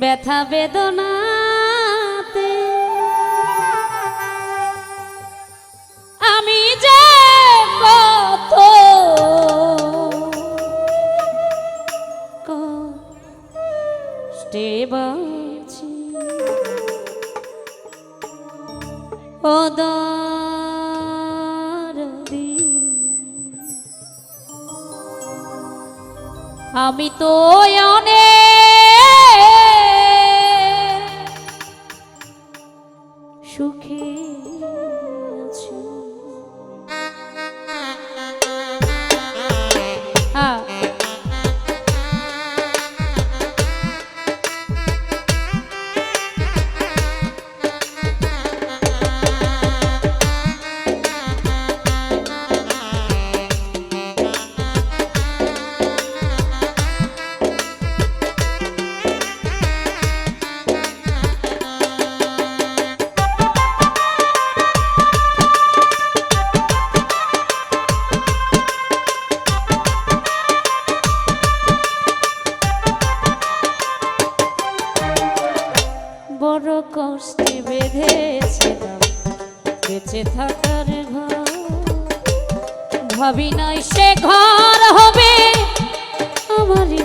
ব্যথা বেদনাতে। আমি যে কত কষ্টে বাঁচি ও দরদি আমি তো অনেক বেঁচে থাকার ভাবি নাই সে ঘর হবে আমারই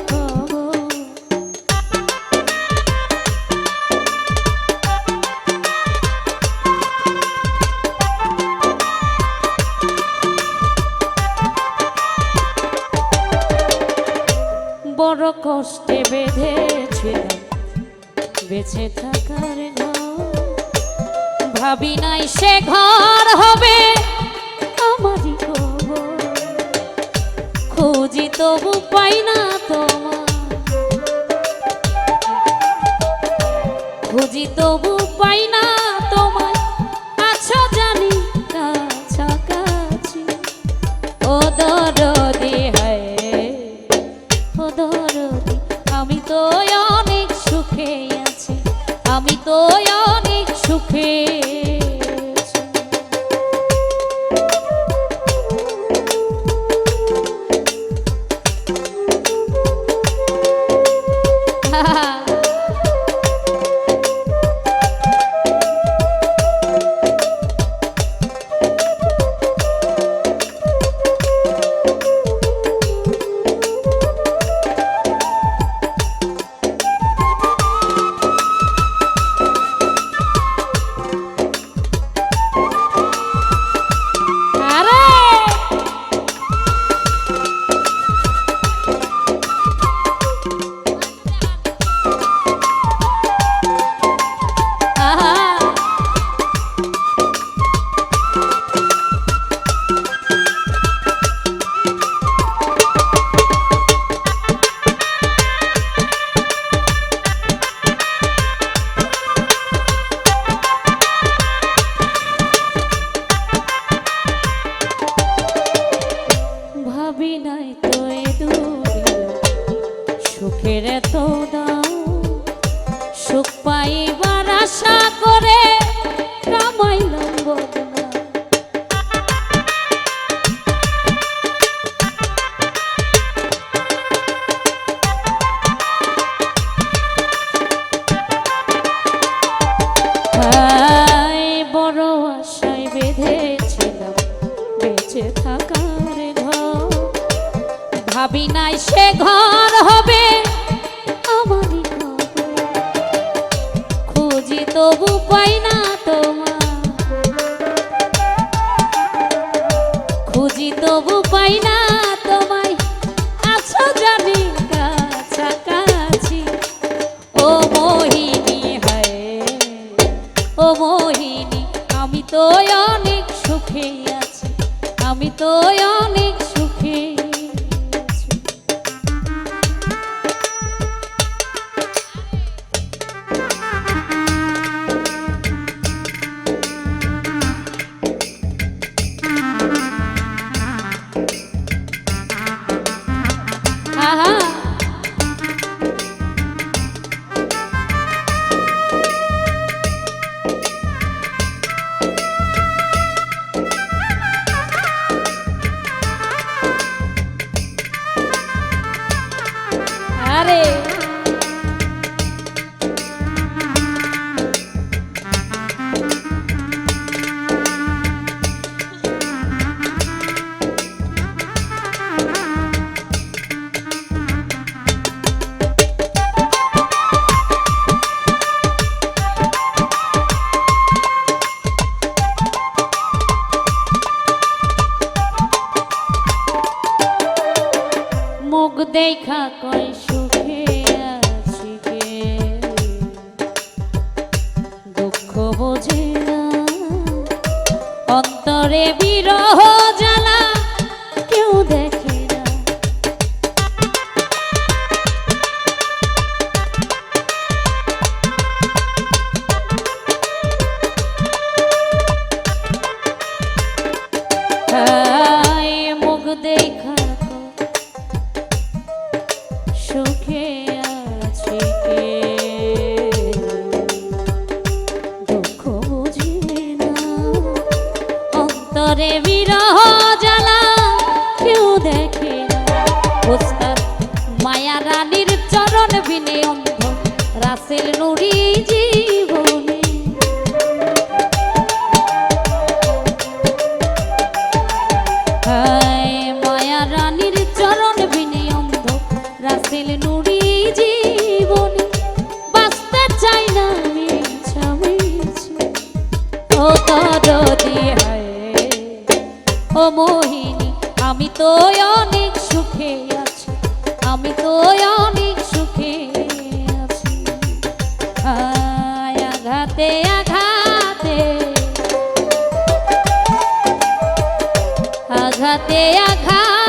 বড় কষ্টে বেঁধেছিলাম বেঁচে ঘর ভাবি নাই সে ঘর হবে আমারই খুঁজি তবু পাই না তোমার। খুঁজি তবু পাই না ভাবি নাই তো সুখের এত দাম সুখ পাইবার আশা করে কামাইলাম বদনা বেঁধেছিলাম, বেঁচে ঘর ভাবি নাই সে ঘর হবে খবর খুঁজি তবু পাই না তোমার। খুঁজি তবু পাই না তোমায়। আছো জানি মোহিনী মোহিনী, আমি তো অনেক সুখে আছি। আমি তো অনেক সুখে দেখা কয় সুখে আছি দুঃখ বোঝে না অন্তরে বিরহ জ্বালা অন্তরে বিরহ জ্বালা, কেউ দেখে ওস্তাদ মায়া রানীর চরণ বিনে অন্ধ রাসেল নুরি জীবনে। মায়া রানীর চরণ বিনে অন্ধ রাসেল নুরি জীবনে। বাঁচতে চাই না মিছামিছি ও হায় ও মোহিনী, আমি তো অনেক সুখে আছি, আমি তো অনেক সুখে আছি। আঘাতে আঘাতে আঘাতে আঘাতে।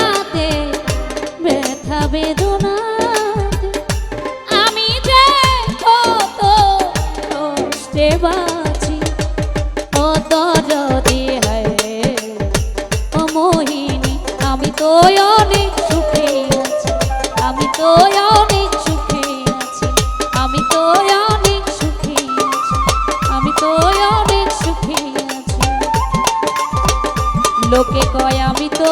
লোকে কয় আমি তো